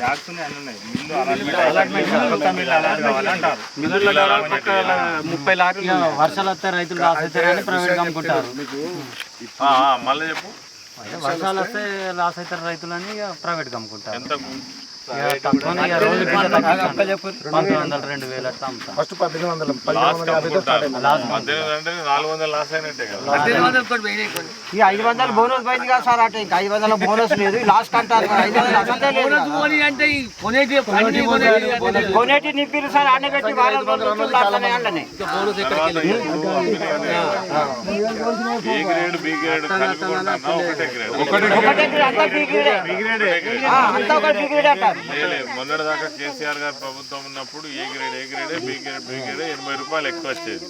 Bags ఉన్నాయి అన్ని ఉన్నాయి. మిల్లు అలాట్మెంట్ ముప్పై లారీలు వర్షాలు వస్తే రైతులు లాస్ అవుతారని ప్రైవేట్ అమ్ముకుంటారు. మళ్ళీ చెప్పు. వర్షాలు వస్తే లాస్ అవుతారు రైతులని ప్రైవేట్ అమ్ముకుంటారు. ఫస్ట్ పద్దెనిమిది వందల ఈ ఐదు వందల బోనస్ పోయింది కదా సార్ అటు ఇంకా. ఐదు వందల బోనస్ లేదు. లాస్ట్ అంటారు ఐదు వందలు అసలే లేదు కొనేటి నింపిరు సార్ అన్ని పెట్టి ఒకటే గ్రేడ్ అంతా బి గ్రేడే. ఆ, అంతా ఒక బి గ్రేడ్ అంటారు. మొన్నటి దాకా కేసీఆర్ గారు ప్రభుత్వం ఉన్నప్పుడు A grade A grade B grade B grade ఎనభై రూపాయలు ఎక్కువ వచ్చేది.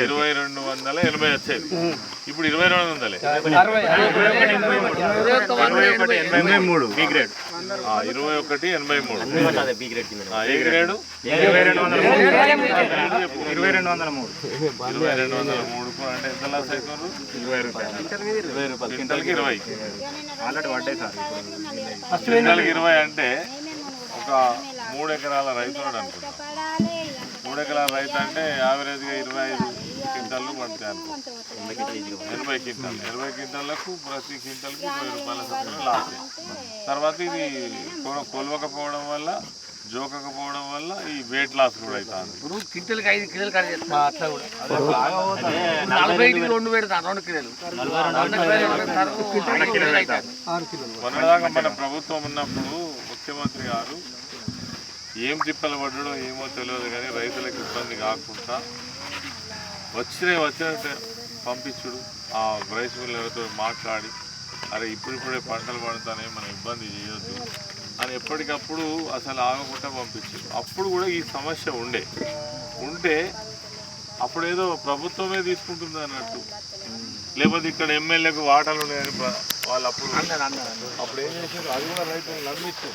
ఇరవై రెండు వందల ఎనభై వచ్చేది. ఇప్పుడు ఇరవై రెండు వందలే. ఎనభై మూడు. B grade. ఆ, ఇరవై ఒకటి ఎనభై మూడు. ఆ, ఏ గ్రేడ్? ఇరవై రెండు వందల మూడు. ఇరవై రెండు వందల మూడు. ఇరవై రెండు వందల మూడు. అంటే ఎంత లాస్ అవుతున్నారు ఇరవై రూపాయలు. ఇరవై. రూపాయలు. క్వింటల్కి ఇరవై. ఆల్రెడీ పడ్డాయి సార్. క్వింటల్కి ఇరవై అంటే ఒక మూడు ఎకరాల రైతు ఉన్నాడు అనుకుంటా. మూడు ఎకరాల రైతు అంటే యావరేజ్గా ఇరవై ఐదు క్వింటాలు పడతాయి అనుకో ఎనభై క్వింటాల్ ఎనభై క్వింటాలకు ప్రతి క్వింటాల్కి ఇరవై రూపాయల చొప్పున లాస్ తర్వాత ఇది కొలవకపోవడం వల్ల జోకకపోవడం వల్ల ఈ వెయిట్ లాస్ కూడా అవుతుంది కింటలకి ఐదు కిలోలు కట్ చేస్తా అట్లా కూడా. నలభై రెండు పెడతాను రెండు కిలోలు. మొన్నదాకా మన ప్రభుత్వం ఉన్నప్పుడు ముఖ్యమంత్రి గారు ఏం తిప్పలు పడ్డడో ఏమో తెలియదు కానీ రైతులకు ఇబ్బంది కాకుండా వచ్చిన వచ్చినట్టు పంపించుడు. ఆ రైస్ మిల్లర్తో మాట్లాడి అరే ఇప్పుడిప్పుడే పంటలు పడతానే మనం ఇబ్బంది చేయొద్దు అని ఎప్పటికప్పుడు అసలు ఆగకుండా పంపించారు అప్పుడు కూడా ఈ సమస్య ఉండే. ఉంటే అప్పుడేదో ప్రభుత్వమే తీసుకుంటుంది అన్నట్టు. లేకపోతే ఇక్కడ ఎమ్మెల్యేకు వాటాలు ఉన్నాయని వాళ్ళు అప్పుడు అప్పుడు ఏం చేశారు? అది కూడా రైతులు నమ్మించారు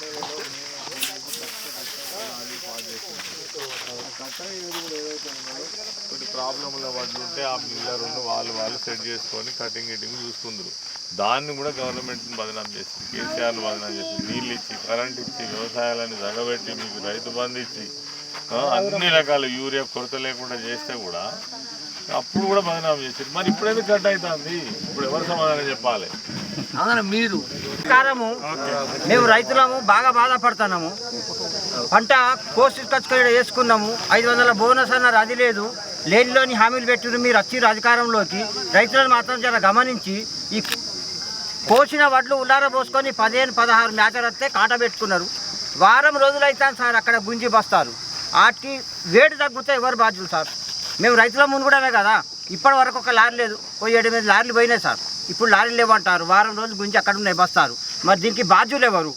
ప్రాబ్లంల పడి ఉంటే ఆ మిల్లర్లు వాళ్ళు వాళ్ళు సెట్ చేసుకొని కటింగ్ గిటింగ్ చూసుకుందరు దాన్ని కూడా గవర్నమెంట్ బదనాం చేసింది. కేసీఆర్ బదనాం చేసింది. నీళ్ళు ఇచ్చి కరెంట్ ఇచ్చి వ్యవసాయాలని జగబెట్టి మీకు రైతు బంధు ఇచ్చి ఆ, అన్ని రకాల యూరియా కొరత లేకుండా చేస్తే కూడా అప్పుడు కూడా బదనాం చేసింది మరి ఇప్పుడు ఎందుకు కట్ అవుతుంది ఇప్పుడు ఎవరు సమాధానం చెప్పాలి? అవునా మీరు? కారము మేము రైతులము బాగా బాధపడుతున్నాము. పంట కోసి ఖర్చు వేసుకున్నాము. ఐదు వందల బోనస్ అన్నారు అది లేదు. లేనిలోని హామీలు పెట్టిన మీరు వచ్చి అధికారంలోకి రైతులను మాత్రం జర గమనించి ఈ కోసిన వడ్లు ఉల్లార పోసుకొని పదిహేను పదహారు మేకలు వస్తే కాట పెట్టుకున్నారు. వారం రోజులు అవుతాను సార్ అక్కడ గుంజి బస్తారు వాటికి వేడి తగ్గితే ఎవరు బాధ్యులు సార్? మేము రైతుల ముందు కదా. ఇప్పటి వరకు ఒక లారీ లేదు. ఓ ఏడు ఎనిమిది లారీలు పోయినాయి సార్. ఇప్పుడు లారీలు లేవంటారు వారం రోజులు గుంజి అక్కడ ఉన్నాయి బస్తారు మరి దీనికి బాధ్యులు ఎవరు?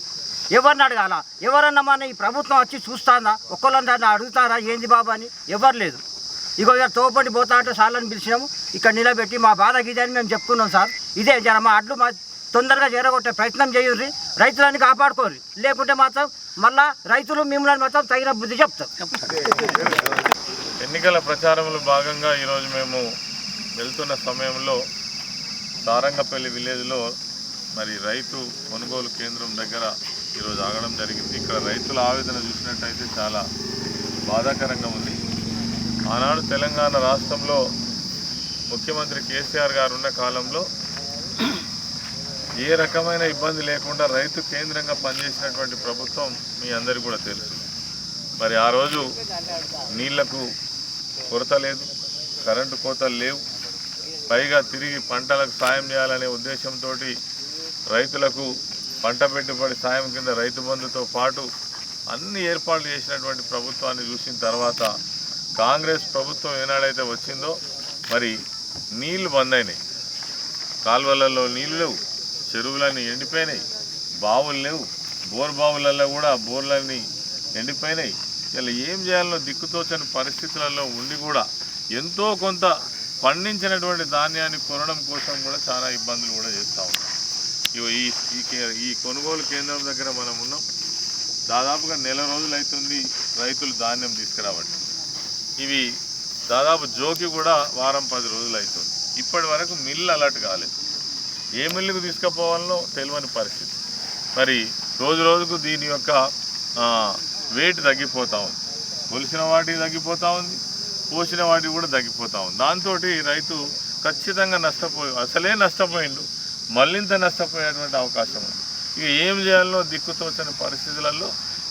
ఎవరిని అడగాల? ఎవరన్నా మన ఈ ప్రభుత్వం వచ్చి చూస్తాందా? ఒక్కళ్ళని అడుగుతారా? ఏంది బాబు అని? ఎవరు లేదు. ఇగో ఇక తోపండి పోతా అంటే సార్లను పిలిచినాము. ఇక్కడ నిలబెట్టి మా బాధ గిదని మేము చెప్పుకున్నాం సార్. ఇదే జర మా అడ్లు మా తొందరగా చేరగొట్టే ప్రయత్నం చేయుర్రి. రైతులని కాపాడుకోరు లేకుంటే మాత్రం మళ్ళా రైతులు మిమ్మల్ని మాత్రం తగిన బుద్ధి చెప్తాం ఎన్నికల ప్రచారంలో భాగంగా ఈరోజు మేము వెళ్తున్న సమయంలో సారంగపల్లి విలేజ్లో మరి రైతు కొనుగోలు కేంద్రం దగ్గర ఈరోజు ఆగడం జరిగింది. ఇక్కడ రైతుల ఆవేదన చూసినట్టయితే చాలా బాధాకరంగా ఉంది. ఆనాడు తెలంగాణ రాష్ట్రంలో ముఖ్యమంత్రి కేసీఆర్ గారు ఉన్న కాలంలో ఏ రకమైన ఇబ్బంది లేకుండా రైతు కేంద్రంగా పనిచేసినటువంటి ప్రభుత్వం మీ అందరికీ కూడా తెలుసు. మరి ఆ రోజు నీళ్ళకు కొరత లేదు కరెంటు కోతలు లేవు. పైగా తిరిగి పంటలకు సాయం చేయాలనే ఉద్దేశంతో రైతులకు పంట పెట్టుబడి సాయం కింద రైతు బంధుతో పాటు అన్ని ఏర్పాట్లు చేసినటువంటి ప్రభుత్వాన్ని చూసిన తర్వాత కాంగ్రెస్ ప్రభుత్వం ఏనాడైతే వచ్చిందో మరి నీళ్ళు బంద్ అయినాయి కాలువలలో నీళ్ళు లేవు చెరువులన్నీ ఎండిపోయినాయి బావులు లేవు బోర్ బావులలో కూడా బోర్లన్నీ ఎండిపోయినాయి. ఇలా ఏం చేయాలో దిక్కుతోచని పరిస్థితులలో ఉండి కూడా ఎంతో కొంత పండించినటువంటి ధాన్యాన్ని కొనడం కోసం కూడా చాలా ఇబ్బందులు కూడా చేస్తూ ఉన్నాం. ఇగో ఈ ఈ కే- ఈ కొనుగోలు కేంద్రం దగ్గర మనం ఉన్నాం. దాదాపుగా నెల రోజులు అవుతుంది రైతులు ధాన్యం తీసుకురావడం. ఇవి దాదాపు జోకి కూడా వారం పది రోజులు అవుతుంది ఇప్పటి వరకు మిల్లు అలర్ట్ కాలేదు. ఏ మిల్లుకు తీసుకుపోవాలనో తెలియని పరిస్థితి. మరి రోజు రోజుకు దీని యొక్క వెయిట్ తగ్గిపోతూ ఉంది. కొలిసిన వాటికి తగ్గిపోతూ ఉంది. పోసిన వాటికి కూడా తగ్గిపోతూ ఉంది. దాంతో రైతు ఖచ్చితంగా నష్టపోయి అసలే నష్టపోయిండు. మళ్ళింత నష్టపోయేటువంటి అవకాశం ఉంది. ఇక ఏం చేయాలో దిక్కుతోచని పరిస్థితులలో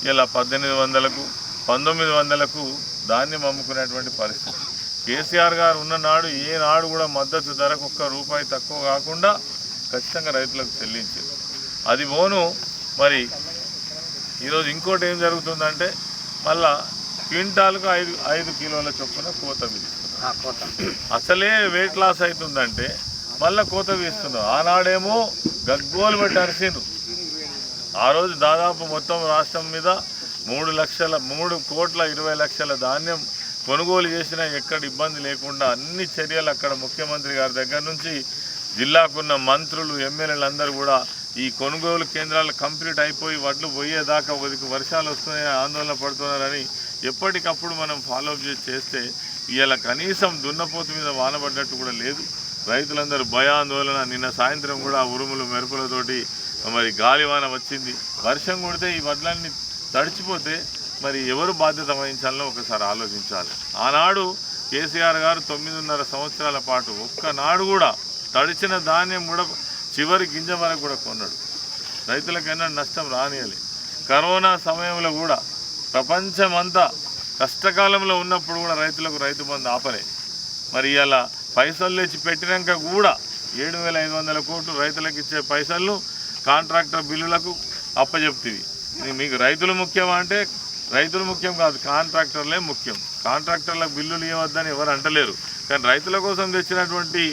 ఇలా పద్దెనిమిది వందలకు పంతొమ్మిది వందలకు ధాన్యం అమ్ముకునేటువంటి పరిస్థితి. కేసీఆర్ గారు ఉన్న నాడు ఏ నాడు కూడా మద్దతు ధరకు ఒక్క రూపాయి తక్కువ కాకుండా ఖచ్చితంగా రైతులకు చెల్లించారు. అది పోను మరి ఈరోజు ఇంకోటి ఏం జరుగుతుందంటే మళ్ళా క్వింటాల్కు ఐదు ఐదు కిలోల చొప్పున కోత విధిస్తున్నారు. అసలే వెయిట్ లాస్ అవుతుందంటే మళ్ళీ కోత వీస్తున్నారు ఆనాడేమో గగ్గోలు పెట్టి అరిసిండ్రు. ఆ రోజు దాదాపు మొత్తం రాష్ట్రం మీద మూడు లక్షల మూడు కోట్ల ఇరవై లక్షల ధాన్యం కొనుగోలు చేసినా ఎక్కడ ఇబ్బంది లేకుండా అన్ని చర్యలు అక్కడ ముఖ్యమంత్రి గారి దగ్గర నుంచి జిల్లాకున్న మంత్రులు ఎమ్మెల్యేలు అందరూ కూడా ఈ కొనుగోలు కేంద్రాలు కంప్లీట్ అయిపోయి వడ్లు పోయేదాకా ఒకరికి వర్షాలు వస్తున్నాయని ఆందోళన పడుతున్నారని ఎప్పటికప్పుడు మనం ఫాలోఅప్ చేసి చేస్తే ఇలా కనీసం దున్నపోతు మీద వానబడ్డట్టు కూడా లేదు. రైతులందరూ భయాందోళన. నిన్న సాయంత్రం కూడా ఉరుములు మెరుపులతోటి మరి గాలివాన వచ్చింది. వర్షం కొడితే ఈ వడ్లన్నీ తడిచిపోతే మరి ఎవరు బాధ్యత వహించాలని ఒకసారి ఆలోచించాలి. ఆనాడు కేసీఆర్ గారు తొమ్మిదిన్నర సంవత్సరాల పాటు ఒక్కనాడు కూడా తడిచిన ధాన్యం కూడా చివరి గింజ వరకు కూడా కొన్నాడు. రైతులకైనా నష్టం రానియాలి కరోనా సమయంలో కూడా ప్రపంచమంతా కష్టకాలంలో ఉన్నప్పుడు కూడా రైతులకు రైతు బంధు ఆపలే. మరి ఇలా పైసలు తెచ్చి పెట్టినాక కూడా ఏడు వేల ఐదు వందల కోట్లు రైతులకు ఇచ్చే పైసలను కాంట్రాక్టర్ బిల్లులకు అప్పజెప్తివి. మీకు రైతులు ముఖ్యమా అంటే రైతులు ముఖ్యం కాదు కాంట్రాక్టర్లే ముఖ్యం. కాంట్రాక్టర్లకు బిల్లులు ఇవ్వద్దని ఎవరు అంటలేరు. కానీ రైతుల కోసం తెచ్చినటువంటి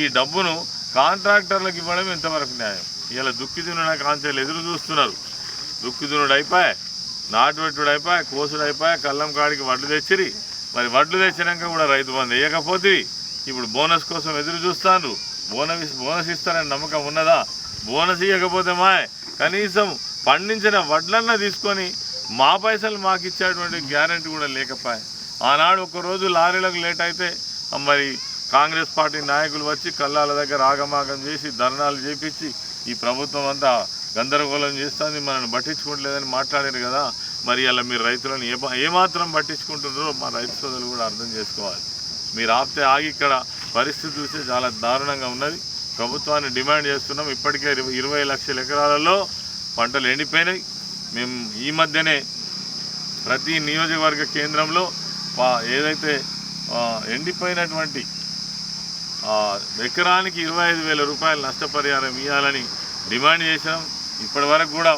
ఈ డబ్బును కాంట్రాక్టర్లకు ఇవ్వడం ఎంతవరకు న్యాయం. ఇలా దుక్కిదునుడ కాంచెలు ఎదురు చూస్తున్నారు. దుక్కిదునుడు అయిపోయా నాటువెట్టుడు అయిపోయా కోసుడు అయిపోయా కళ్ళం కాడికి వడ్లు తెచ్చిరి. మరి వడ్లు తెచ్చినాక కూడా రైతు బంధు వేయకపోతే ఇప్పుడు బోనస్ కోసం ఎదురు చూస్తాను బోనస్ బోనస్ ఇస్తారని నమ్మకం ఉన్నదా? బోనస్ ఇవ్వకపోతే మా కనీసం పండించిన వడ్లన్నా తీసుకొని మా పైసలు మాకు ఇచ్చేటువంటి గ్యారంటీ కూడా లేకపోయా. ఆనాడు ఒకరోజు లారీలకు లేట్ అయితే మరి కాంగ్రెస్ పార్టీ నాయకులు వచ్చి కళ్ళాల దగ్గర ఆగమాగం చేసి ధర్నాలు చేపించి ఈ ప్రభుత్వం అంతా గందరగోళం చేస్తుంది మనల్ని పట్టించుకోవట్లేదని మాట్లాడారు కదా. మరి అలా మీరు రైతులను ఏ ఏమాత్రం పట్టించుకుంటున్నారో మా రైతు సోదరులు కూడా అర్థం చేసుకోవాలి. మీరు ఆపితే ఆగి ఇక్కడ పరిస్థితి చూస్తే చాలా దారుణంగా ఉన్నది. ప్రభుత్వాన్ని డిమాండ్ చేస్తున్నాం. ఇప్పటికే ఇరవై ఇరవై లక్షల ఎకరాలలో పంటలు ఎండిపోయినాయి. మేము ఈ మధ్యనే ప్రతి నియోజకవర్గ కేంద్రంలో ఏదైతే ఎండిపోయినటువంటి ఎకరానికి ఇరవై ఐదు వేల రూపాయలు నష్టపరిహారం ఇవ్వాలని డిమాండ్ చేసినాం. ఇప్పటివరకు కూడా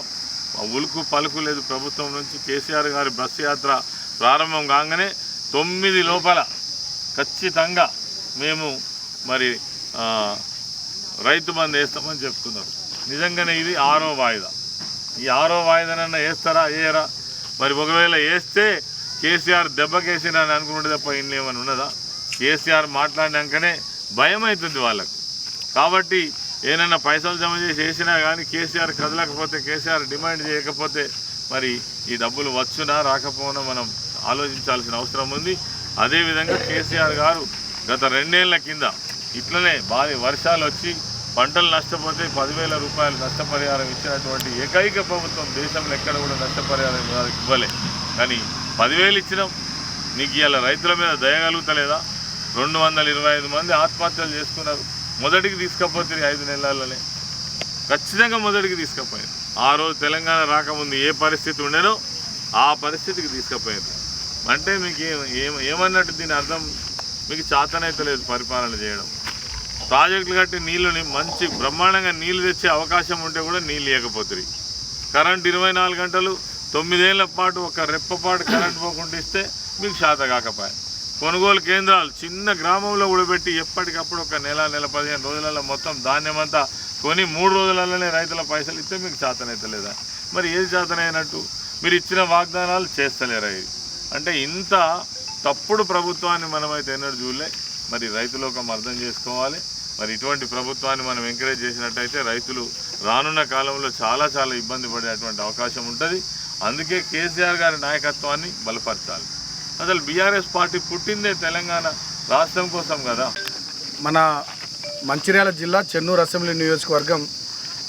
ఉలుకు పలుకు లేదు. ప్రభుత్వం నుంచి కేసీఆర్ గారి బస్సు యాత్ర ప్రారంభం కాగానే తొమ్మిది లోపల ఖచ్చితంగా మేము మరి రైతు బంద్ వేస్తామని చెప్తున్నారు. నిజంగానే ఇది ఆరో వాయిదా. ఈ ఆరో వాయిదానన్నా వేస్తారా వేయరా మరి ఒకవేళ వేస్తే కేసీఆర్ దెబ్బకేసినని అనుకుంటే తప్ప ఇన్ని ఏమైనా ఉన్నదా? కేసీఆర్ మాట్లాడినాకనే భయం అవుతుంది వాళ్ళకు. కాబట్టి ఏదైనా పైసలు జమ చేసి వేసినా కానీ కేసీఆర్ కదలకపోతే కేసీఆర్ డిమాండ్ చేయకపోతే మరి ఈ డబ్బులు వచ్చునా రాకపోనా మనం ఆలోచించాల్సిన అవసరం ఉంది. అదేవిధంగా కేసీఆర్ గారు గత రెండేళ్ళ కింద ఇట్లనే భారీ వర్షాలు వచ్చి పంటలు నష్టపోతే పదివేల రూపాయలు నష్టపరిహారం ఇచ్చినటువంటి ఏకైక ప్రభుత్వం దేశంలో ఎక్కడ కూడా నష్టపరిహారం ఇవ్వలే. కానీ పదివేలు ఇచ్చినాం. నీకు ఇలా రైతుల మీద దయగలుగుతలేదా రెండు వందల ఇరవై ఐదు మంది ఆత్మహత్యలు చేసుకున్నారు. మొదటికి తీసుకపోతే ఐదు నెలలనే ఖచ్చితంగా మొదటికి తీసుకపోయారు. ఆ రోజు తెలంగాణ రాకముందు ఏ పరిస్థితి ఉండేనో ఆ పరిస్థితికి తీసుకపోయారు. అంటే మీకు ఏం- ఏమన్నట్టు దీని అర్థం? మీకు చాతనైతే లేదు పరిపాలన చేయడం. ప్రాజెక్టులు కట్టి నీళ్ళని మంచి బ్రహ్మాండంగా నీళ్ళు తెచ్చే అవకాశం ఉంటే కూడా నీళ్ళు ఇవ్వకపోతుంది కరెంట్ ఇరవై నాలుగు గంటలు తొమ్మిదేళ్ళ పాటు ఒక రెప్పపాటు కరెంట్ పోకుండా ఇస్తే మీకు శాత కాకపోయా. కొనుగోలు కేంద్రాలు చిన్న గ్రామంలో కూడా పెట్టి ఎప్పటికప్పుడు ఒక నెల నెల పదిహేను రోజులలో మొత్తం ధాన్యమంతా కొని మూడు రోజులలోనే రైతుల పైసలు ఇస్తే మీకు చేతనైతలేదా మరి ఏది చేతనైనట్టు మీరు ఇచ్చిన వాగ్దానాలు చేస్తలేరా ఇది అంటే ఇంత తప్పుడు ప్రభుత్వాన్ని మనమైతే ఎన్నడూ చూడలే. మరి రైతులోకం అర్థం చేసుకోవాలి. మరి ఇటువంటి ప్రభుత్వాన్ని మనం ఎంకరేజ్ చేసినట్టయితే రైతులు రానున్న కాలంలో చాలా చాలా ఇబ్బంది పడేటువంటి అవకాశం ఉంటుంది. అందుకే కేసీఆర్ గారి నాయకత్వాన్ని బలపరచాలి. అసలు బీఆర్ఎస్ పార్టీ పుట్టిందే తెలంగాణ రాష్ట్రం కోసం కదా? మన మంచిర్యాల జిల్లా చెన్నూరు అసెంబ్లీ నియోజకవర్గం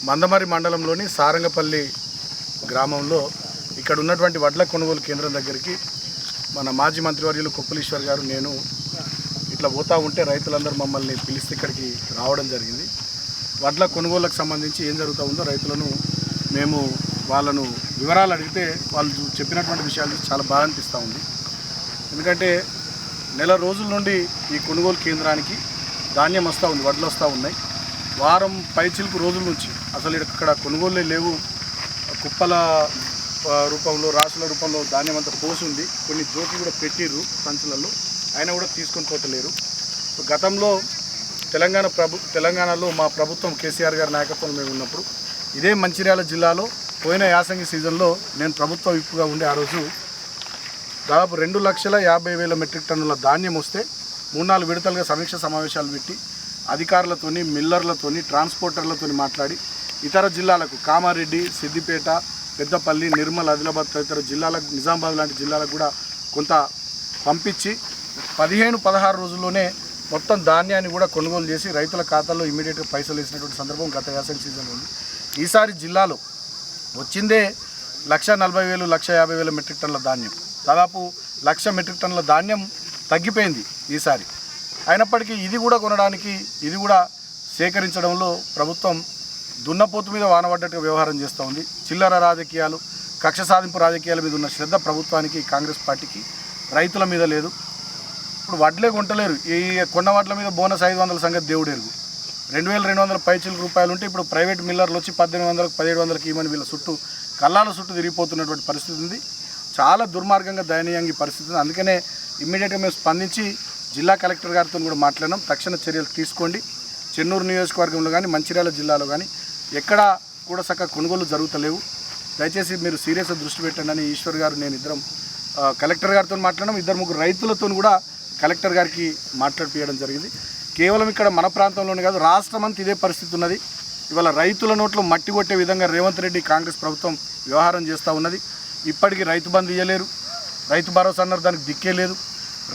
మందమరి మండలంలోని సారంగపల్లి గ్రామంలో ఇక్కడ ఉన్నటువంటి వడ్ల కొనుగోలు కేంద్రం దగ్గరికి మన మాజీ మంత్రివర్యులు కొప్పులీశ్వర్ గారు నేను ఇట్లా పోతూ ఉంటే రైతులందరూ మమ్మల్ని పిలిస్తే ఇక్కడికి రావడం జరిగింది. వడ్ల కొనుగోలుకు సంబంధించి ఏం జరుగుతూ ఉందో రైతులను మేము వాళ్ళను వివరాలు అడిగితే వాళ్ళు చెప్పినటువంటి విషయాలు చాలా బాగా అనిపిస్తూ ఉంది. ఎందుకంటే నెల రోజుల నుండి ఈ కొనుగోలు కేంద్రానికి ధాన్యం వస్తూ ఉంది వడ్లు వస్తూ ఉన్నాయి. వారం పైచిలుపు రోజుల నుంచి అసలు ఇక్కడ కొనుగోలే లేవు. కుప్పల రూపంలో రాసుల రూపంలో ధాన్యం అంతా పోసి ఉంది. కొన్ని జోకులు కూడా పెట్టిర్రు సంచులలో అయినా కూడా తీసుకొని పోతలేరు. గతంలో తెలంగాణ ప్రభు తెలంగాణలో మా ప్రభుత్వం కేసీఆర్ గారి నాయకత్వంలో మేము ఉన్నప్పుడు ఇదే మంచిర్యాల జిల్లాలో పోయిన యాసంగి సీజన్లో నేను ప్రభుత్వ విప్పుగా ఉండే ఆ రోజు దాదాపు రెండు లక్షల యాభై వేల మెట్రిక్ టన్నుల ధాన్యం వస్తే మూడు నాలుగు విడతలుగా సమీక్ష సమావేశాలు పెట్టి అధికారులతోని మిల్లర్లతోని ట్రాన్స్పోర్టర్లతోని మాట్లాడి ఇతర జిల్లాలకు కామారెడ్డి సిద్దిపేట పెద్దపల్లి నిర్మల్ ఆదిలాబాద్ తదితర జిల్లాలకు నిజామాబాద్ లాంటి జిల్లాలకు కూడా కొంత పంపించి పదిహేను పదహారు రోజుల్లోనే మొత్తం ధాన్యాన్ని కూడా కొనుగోలు చేసి రైతుల ఖాతాల్లో ఇమీడియట్గా పైసలు వేసినటువంటి సందర్భం గత యాసంగి సీజన్లో ఉంది. ఈసారి జిల్లాలో వచ్చిందే లక్ష నలభై వేలు లక్ష యాభై వేల మెట్రిక్ టన్నుల ధాన్యం. దాదాపు లక్ష మెట్రిక్ టన్నుల ధాన్యం తగ్గిపోయింది ఈసారి. అయినప్పటికీ ఇది కూడా కొనడానికి ఇది కూడా సేకరించడంలో ప్రభుత్వం దున్నపోతు మీద వానబడ్డట్టుగా వ్యవహారం చేస్తూ ఉంది. చిల్లర రాజకీయాలు కక్ష సాధింపు రాజకీయాల మీద ఉన్న శ్రద్ధ ప్రభుత్వానికి కాంగ్రెస్ పార్టీకి రైతుల మీద లేదు. ఇప్పుడు వడ్లే కొంటలేరు ఈ కొన్న వడ్ల మీద బోనస్ ఐదు వందల సంగతి దేవుడు ఎరుగు రెండు వేల రెండు వందల పైచిల రూపాయలు ఉంటే ఇప్పుడు ప్రైవేట్ మిల్లర్లు వచ్చి పద్దెనిమిది వందలకు పదిహేడు వందలకి ఇవ్వని వీళ్ళ చుట్టూ కళ్ళాల చుట్టూ తిరిగిపోతున్నటువంటి పరిస్థితి ఉంది. చాలా దుర్మార్గంగా దయనీయంగా పరిస్థితి ఉంది. అందుకనే ఇమ్మీడియట్గా మేము స్పందించి జిల్లా కలెక్టర్ గారితో కూడా మాట్లాడినాం. తక్షణ చర్యలు తీసుకోండి. చెన్నూరు నియోజకవర్గంలో కానీ మంచిర్యాల జిల్లాలో కానీ ఎక్కడా కూడా చక్కగా కొనుగోలు జరుగుతలేవు. దయచేసి మీరు సీరియస్గా దృష్టి పెట్టండి అని ఈశ్వర్ గారు నేను ఇద్దరం కలెక్టర్ గారితో మాట్లాడడం ఇద్దరు ముగ్గురు రైతులతో కూడా కలెక్టర్ గారికి మాట్లాడిపించడం జరిగింది. కేవలం ఇక్కడ మన ప్రాంతంలోనే కాదు రాష్ట్రం అంతా ఇదే పరిస్థితి ఉన్నది. ఇవాళ రైతుల నోట్లో మట్టి కొట్టే విధంగా రేవంత్ రెడ్డి కాంగ్రెస్ ప్రభుత్వం వ్యవహారం చేస్తూ ఉన్నది. ఇప్పటికీ రైతు బంధు ఇవ్వలేరు రైతు భరోసా అన్నారు దానికి దిక్కే లేదు.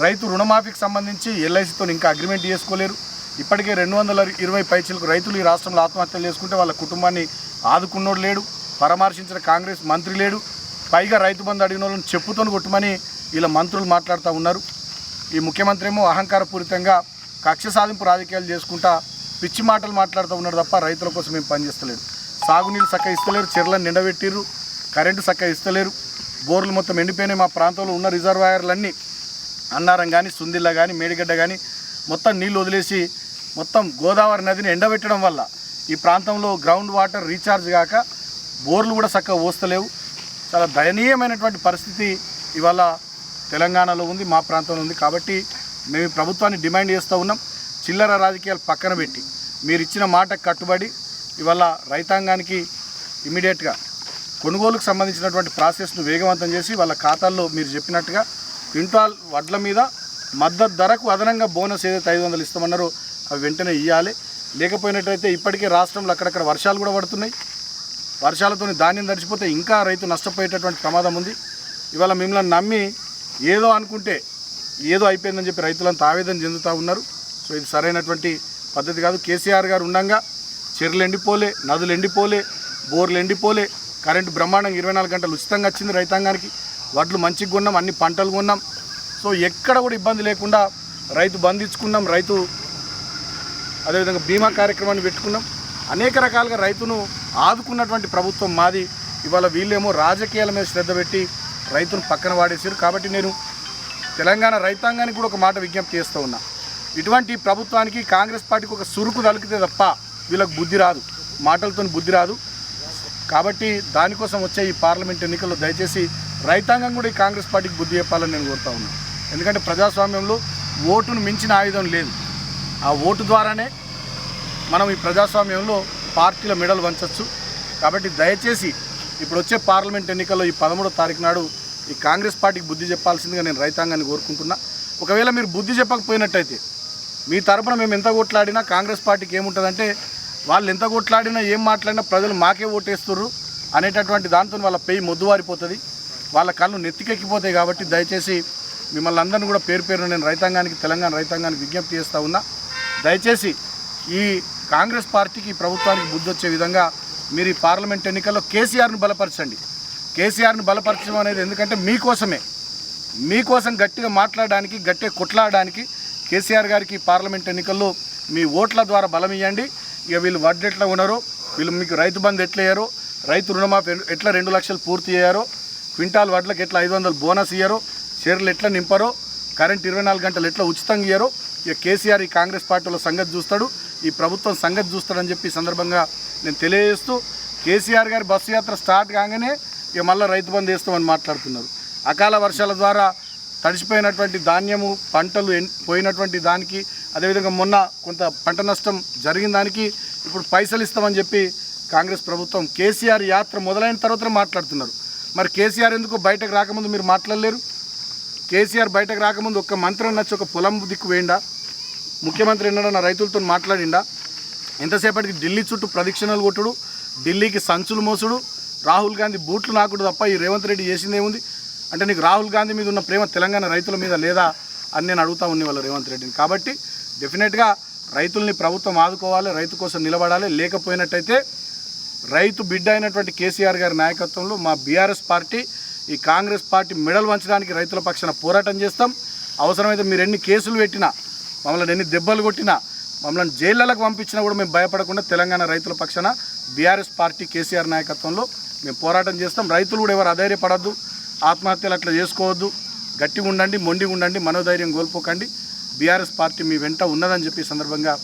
రైతు రుణమాఫీకి సంబంధించి ఎల్ఐసితో ఇంకా అగ్రిమెంట్ చేసుకోలేరు. ఇప్పటికే రెండు వందల ఇరవై పైచీలకు రైతులు ఈ రాష్ట్రంలో ఆత్మహత్యలు చేసుకుంటే వాళ్ళ కుటుంబాన్ని ఆదుకున్నోడు లేడు. పరామర్శించిన కాంగ్రెస్ మంత్రి లేడు. పైగా రైతు బంధు అడిగిన వాళ్ళని చెప్పుతోని కొట్టమని ఇలా మంత్రులు మాట్లాడుతూ ఉన్నారు. ఈ ముఖ్యమంత్రి ఏమో అహంకారపూరితంగా కక్ష సాధింపు రాజకీయాలు చేసుకుంటా పిచ్చి మాటలు మాట్లాడుతూ ఉన్నారు తప్ప రైతుల కోసం ఏం పనిచేస్తలేదు సాగునీళ్ళు చక్క ఇస్తలేరు చెర్లను నిండబెట్టిర్రు కరెంటు చక్క ఇస్తలేరు బోర్లు మొత్తం ఎండిపోయినాయి మా ప్రాంతంలో ఉన్న రిజర్వాయర్లన్నీ అన్నారం కానీ సుందిల్ల కానీ మేడిగడ్డ కానీ మొత్తం నీళ్ళు వదిలేసి మొత్తం గోదావరి నదిని ఎండబెట్టడం వల్ల ఈ ప్రాంతంలో గ్రౌండ్ వాటర్ రీఛార్జ్ కాక బోర్లు కూడా చక్కగా పోస్తలేవు చాలా దయనీయమైనటువంటి పరిస్థితి ఇవాళ తెలంగాణలో ఉంది మా ప్రాంతంలో ఉంది. కాబట్టి మేము ప్రభుత్వాన్ని డిమాండ్ చేస్తూ ఉన్నాం. చిల్లర రాజకీయాలు పక్కన పెట్టి మీరు ఇచ్చిన మాట కట్టుబడి ఇవాళ రైతాంగానికి ఇమీడియట్గా కొనుగోలుకు సంబంధించినటువంటి ప్రాసెస్ను వేగవంతం చేసి వాళ్ళ ఖాతాల్లో మీరు చెప్పినట్టుగా క్వింటాల్ వడ్ల మీద మద్దతు ధరకు అదనంగా బోనస్ ఏదైతే ఐదు వందలు ఇస్తామన్నారో అవి వెంటనే ఇవ్వాలి లేకపోయినట్టయితే ఇప్పటికే రాష్ట్రంలో అక్కడక్కడ వర్షాలు కూడా పడుతున్నాయి. వర్షాలతో ధాన్యం తడిచిపోతే ఇంకా రైతు నష్టపోయేటటువంటి ప్రమాదం ఉంది. ఇవాళ మిమ్మల్ని నమ్మి ఏదో అనుకుంటే ఏదో అయిపోయిందని చెప్పి రైతులంతా ఆవేదన చెందుతూ ఉన్నారు. సో ఇది సరైనటువంటి పద్ధతి కాదు. కేసీఆర్ గారు ఉండంగా చెర్లు ఎండిపోలే నదులు ఎండిపోలే బోర్లు ఎండిపోలే కరెంటు బ్రహ్మాండంగా ఇరవై నాలుగు గంటలు ఉచితంగా వచ్చింది రైతాంగానికి. వడ్లు మంచిగా కొన్నాం అన్ని పంటలు కొన్నాం. సో ఎక్కడ కూడా ఇబ్బంది లేకుండా రైతు బంధించుకున్నాం. రైతు అదేవిధంగా బీమా కార్యక్రమాన్ని పెట్టుకున్నాం. అనేక రకాలుగా రైతును ఆదుకున్నటువంటి ప్రభుత్వం మాది. ఇవాళ వీళ్ళేమో రాజకీయాల మీద శ్రద్ధ పెట్టి రైతును పక్కన వాడేసారు కాబట్టి నేను తెలంగాణ రైతాంగానికి కూడా ఒక మాట విజ్ఞప్తి చేస్తూ ఉన్నా. ఇటువంటి ప్రభుత్వానికి కాంగ్రెస్ పార్టీకి ఒక సురుకు తలికితే తప్ప వీళ్ళకి బుద్ధి రాదు. మాటలతో బుద్ధి రాదు. కాబట్టి దానికోసం వచ్చే ఈ పార్లమెంట్ ఎన్నికల్లో దయచేసి రైతాంగం కూడా ఈ కాంగ్రెస్ పార్టీకి బుద్ధి చెప్పాలని నేను కోరుతా ఉన్నాను ఎందుకంటే ప్రజాస్వామ్యంలో ఓటును మించిన ఆయుధం లేదు. ఆ ఓటు ద్వారానే మనం ఈ ప్రజాస్వామ్యంలో పార్టీల మెడలు వంచవచ్చు కాబట్టి దయచేసి ఇప్పుడు వచ్చే పార్లమెంట్ ఎన్నికల్లో ఈ పదమూడో తారీఖు నాడు ఈ కాంగ్రెస్ పార్టీకి బుద్ధి చెప్పాల్సిందిగా నేను రైతాంగాన్ని కోరుకుంటున్నా. ఒకవేళ మీరు బుద్ధి చెప్పకపోయినట్టయితే మీ తరపున మేము ఎంత కొట్లాడినా కాంగ్రెస్ పార్టీకి ఏముంటుందంటే వాళ్ళు ఎంత కొట్లాడినా ఏం మాట్లాడినా ప్రజలు మాకే ఓటేస్తుర్రు అనేటటువంటి దాంతో వాళ్ళ పెయి మొద్దువారిపోతుంది. వాళ్ళ కళ్ళు నెత్తికెక్కిపోతాయి కాబట్టి దయచేసి మిమ్మల్ని అందరినీ కూడా పేరు పేరున నేను రైతాంగానికి తెలంగాణ రైతాంగానికి విజ్ఞప్తి చేస్తూ ఉన్నా. దయచేసి ఈ కాంగ్రెస్ పార్టీకి ఈ ప్రభుత్వానికి బుద్ధి వచ్చే విధంగా మీరు ఈ పార్లమెంట్ ఎన్నికల్లో కేసీఆర్ను బలపరచండి. కేసీఆర్ను బలపరచడం అనేది ఎందుకంటే మీకోసమే. మీకోసం గట్టిగా మాట్లాడడానికి గట్టిగా కొట్లాడడానికి కేసీఆర్ గారికి పార్లమెంట్ ఎన్నికల్లో మీ ఓట్ల ద్వారా బలం ఇవ్వండి ఇక వీళ్ళు వడ్లు ఎట్లా ఉన్నారో? వీళ్ళు మీకు రైతు బంధు ఎట్లా అయ్యారో? రైతు రుణమాఫీ ఎట్లా రెండు లక్షలు పూర్తి అయ్యారో? క్వింటాల్ వడ్లకు ఎట్లా ఐదు వందలు బోనస్ ఇయ్యారో? చీరలు ఎట్లా నింపారో? కరెంట్ ఇరవై నాలుగు గంటలు ఎట్లా ఉచితంగా ఇయ్యారో? ఇక కేసీఆర్ ఈ కాంగ్రెస్ పార్టీలో సంగతి చూస్తాడు. ఈ ప్రభుత్వం సంగతి చూస్తాడని చెప్పి సందర్భంగా నేను తెలియజేస్తూ కేసీఆర్ గారి బస్సు యాత్ర స్టార్ట్ కాగానే ఇక మళ్ళీ రైతు బంధు వేస్తామని మాట్లాడుతున్నారు. అకాల వర్షాల ద్వారా తడిసిపోయినటువంటి ధాన్యము పంటలు పోయినటువంటి దానికి అదేవిధంగా మొన్న కొంత పంట నష్టం జరిగిన దానికి ఇప్పుడు పైసలు ఇస్తామని చెప్పి కాంగ్రెస్ ప్రభుత్వం కేసీఆర్ యాత్ర మొదలైన తర్వాత మాట్లాడుతున్నారు. మరి కేసీఆర్ ఎందుకు బయటకు రాకముందు మీరు మాట్లాడలేరు? కేసీఆర్ బయటకు రాకముందు ఒక్క మంత్రం నచ్చి ఒక పొలం దిక్కు వేయండా? ముఖ్యమంత్రి ఎన్నడన్నా రైతులతో మాట్లాడిండా. ఎంతసేపటికి ఢిల్లీ చుట్టూ ప్రదక్షిణలు కొట్టుడు ఢిల్లీకి సంచులు మోసుడు రాహుల్ గాంధీ బూట్లు నాకుడు తప్ప ఈ రేవంత్ రెడ్డి చేసిందేముంది అంటే నీకు రాహుల్ గాంధీ మీద ఉన్న ప్రేమ తెలంగాణ రైతుల మీద లేదా అని నేను అడుగుతా ఉంది వాళ్ళు రేవంత్ రెడ్డిని. కాబట్టి డెఫినెట్గా రైతుల్ని ప్రభుత్వం ఆదుకోవాలి రైతు కోసం నిలబడాలి. లేకపోయినట్టయితే రైతు బిడ్డ అయినటువంటి కేసీఆర్ గారి నాయకత్వంలో మా బీఆర్ఎస్ పార్టీ ఈ కాంగ్రెస్ పార్టీ మెడల్ వంచడానికి రైతుల పక్షాన పోరాటం చేస్తాం. అవసరమైతే మీరు ఎన్ని కేసులు పెట్టినా మమ్మల్ని ఎన్ని దెబ్బలు కొట్టినా మమ్మల్ని జైళ్ళకు పంపించినా కూడా మేము భయపడకుండా తెలంగాణ రైతుల పక్షాన బీఆర్ఎస్ పార్టీ కేసీఆర్ నాయకత్వంలో మేము పోరాటం చేస్తాం. రైతులు కూడా ఎవరు అధైర్యపడద్దు ఆత్మహత్యలు అట్లా చేసుకోవద్దు. గట్టిగా ఉండండి మొండిగా ఉండండి మనోధైర్యం కోల్పోకండి. బీఆర్ఎస్ పార్టీ మీ వెంట ఉన్నదని చెప్పి సందర్భంగా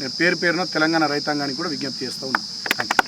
నేను పేరు పేరున తెలంగాణ రైతాంగానికి కూడా విజ్ఞప్తి చేస్తూ ఉన్నాను థ్యాంక్ యూ